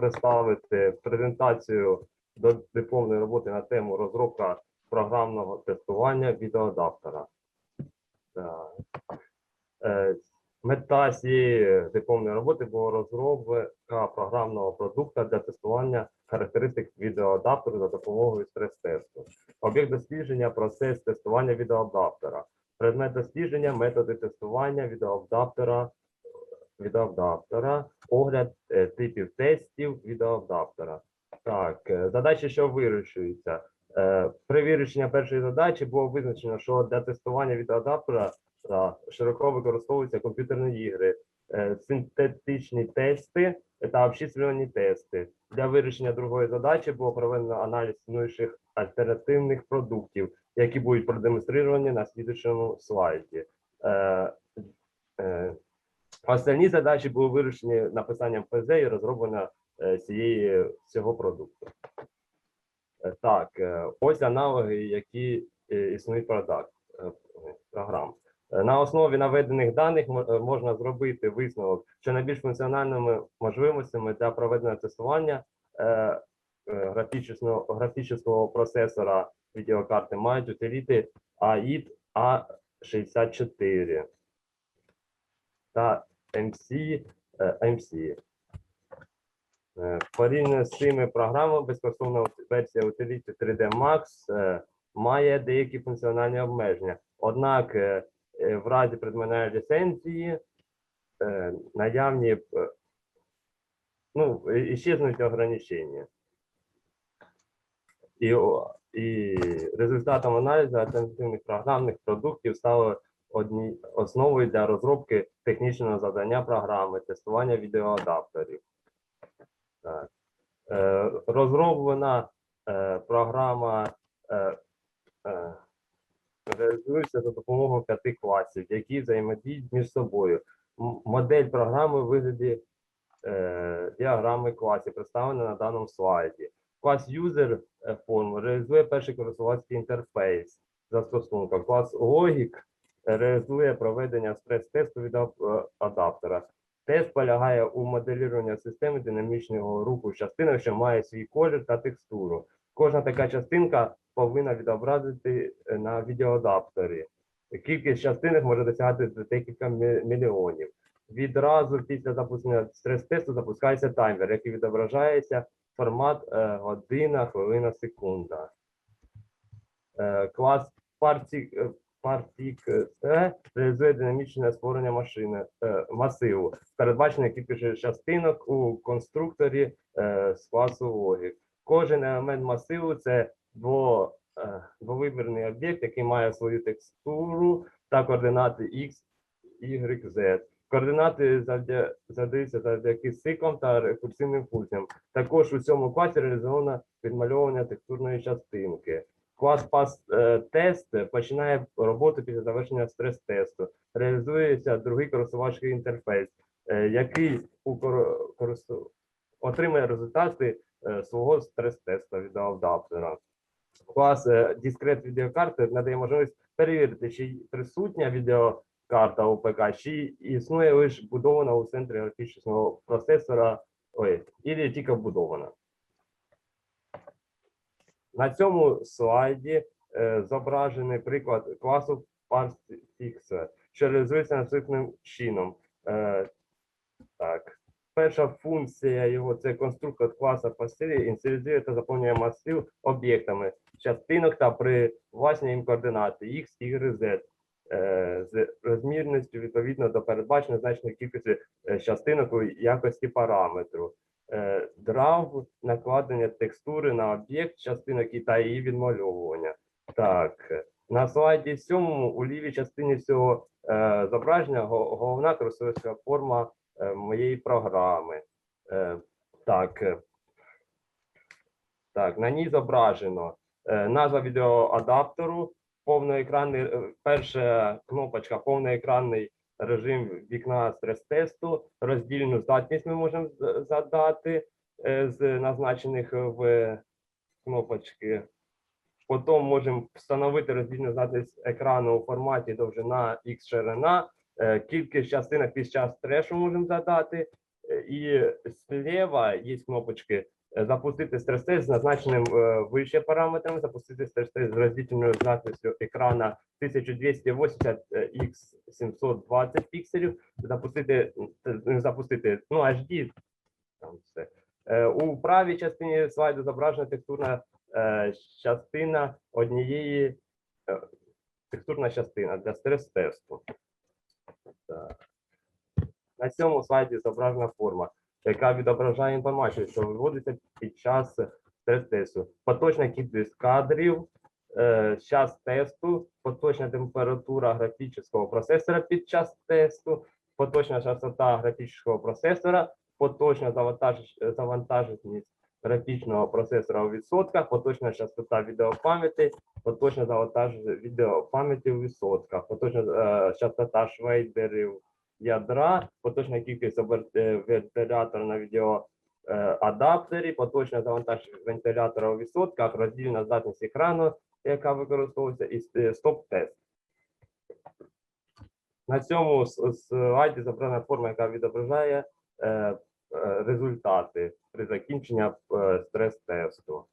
представити презентацію до дипломної роботи на тему розробка програмного тестування відеоадаптера. Е, Мета цієї дипломної роботи була розробка програмного продукту для тестування характеристик відеоадаптеру за допомогою стрес-тесту. Об'єкт дослідження процес тестування відеоадаптера. Предмет дослідження методи тестування відеоадаптера, відеоадаптера, огляд е, типів тестів відеоадаптера. Так, е, задачі, що вирішуються. Е, При вирішенні першої задачі було визначено, що для тестування відеоадаптера широко використовуються комп'ютерні ігри, синтетичні тести та обчислювані тести. Для вирішення другої задачі було проведено аналіз існуючих альтернативних продуктів, які будуть продемонстровані на слідчому слайді. Остальні задачі були вирішені написанням ПЗ і розроблення е, цієї цього продукту. Е, Так, е, ось аналоги, які існують продакт програм. На основі наведених даних можна зробити висновок, що найбільш функціональними можливостями для проведення тестування графічного, графічного процесора відеокарти мають утиліти AID A64 та MC, е, MC. Е, Порівняно з цими програмами безкоштовна версія утиліти 3D Max е, має деякі функціональні обмеження. Однак е, е, в разі придбання ліцензії е, наявні е, ну, іщезнуть ограничення. І, і результатом аналізу альтернативних програмних продуктів стало одні, основою для розробки технічного завдання програми тестування відеоадаптерів. Так. Е, розроблена е, програма е, е, реалізується за допомогою п'яти класів, які взаємодіють між собою. Модель програми в вигляді діаграми класів представлена на даному слайді. Клас user е, форм реалізує перший користувацький інтерфейс застосунка. Клас Logic реалізує проведення стрес-тесту від е, адаптера. Тест полягає у моделіруванні системи динамічного руху частинок, що має свій колір та текстуру. Кожна така частинка повинна відобразити е, на відеоадаптері. Кількість частинок може досягати до декілька мільйонів. Відразу після запущення стрес-тесту запускається таймер, який відображається формат е, година, хвилина, секунда. Клас партік, партік С реалізує динамічне створення машини е, масиву, передбачення кількості частинок у конструкторі е, з класу Logic. Кожен елемент масиву це дво, е, двовимірний об'єкт, який має свою текстуру та координати X, Y, Z. Координати задаються завдяки циклам та рекурсивним функціям. Також у цьому класі реалізовано відмальовування текстурної частинки. Клас пас е, тест починає роботу після завершення стрес-тесту. Реалізується другий користувацький інтерфейс, е, який у користу- отримує результати е, свого стрес-тесту від адаптера. Клас дискрет відеокарти надає можливість перевірити, чи присутня відеокарта у ПК, чи існує лише будована у центрі графічного процесора, ой, і тільки вбудована. На цьому слайді е, зображений приклад класу ParsFix, що реалізується наступним чином. Е, так. Перша функція його це конструктор класу пасиві, ініціалізує та заповнює масив об'єктами частинок та привласнює їм координати X, Y, Z е, з розмірністю відповідно до передбаченої значної кількості частинок у якості параметру. Е, Драв накладення текстури на об'єкт частинок і та її відмальовування. Так, на слайді сьомому у лівій частині цього е, зображення головна користувацька форма е, моєї програми. Е, так, е, так, на ній зображено е, назва відеоадаптеру, повноекранний, е, перша кнопочка, повноекранний режим вікна стрес-тесту, роздільну здатність ми можемо задати е, з назначених в кнопочки. Потім можемо встановити роздільну здатність екрану у форматі довжина X ширина, е, кількість частинок під час трешу можемо задати, Е, І зліва є кнопочки е, запустити стрес-тест з назначеним е, вище параметрами, запустити стрес-тест з роздільною здатністю екрана 1280 x 720 пікселів, запустити, е, запустити, ну, HD, там все. Е, У правій частині слайду зображена текстурна е, частина однієї е, текстурна частина для стрес-тесту. На цьому слайді зображена форма, яка відображає інформацію, що виводиться під час стрес-тесту. Поточна кількість кадрів, е, час тесту, поточна температура графічного процесора під час тесту, поточна частота графічного процесора, поточна завантаж- завантаженість графічного процесора у відсотках, поточна частота відеопам'яті, поточна завантаження відеопам'яті у відсотках, поточна е, частота швейдерів ядра, поточна кількість е, вентилятора на відео е, адаптері, поточна завантаження вентилятора у відсотках, роздільна здатність екрану, яка використовується, і стоп-тест. На цьому слайді зображена форма, яка відображає е, е, результати при закінченні е, стрес-тесту.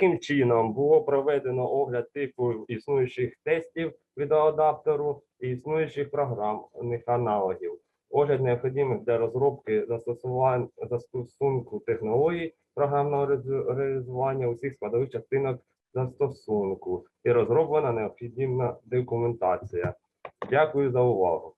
Таким чином було проведено огляд типу існуючих тестів відеоадаптеру і існуючих програмних аналогів. Огляд необхідних для розробки застосунку технологій програмного реалізування усіх складових частинок застосунку і розроблена необхідна документація. Дякую за увагу.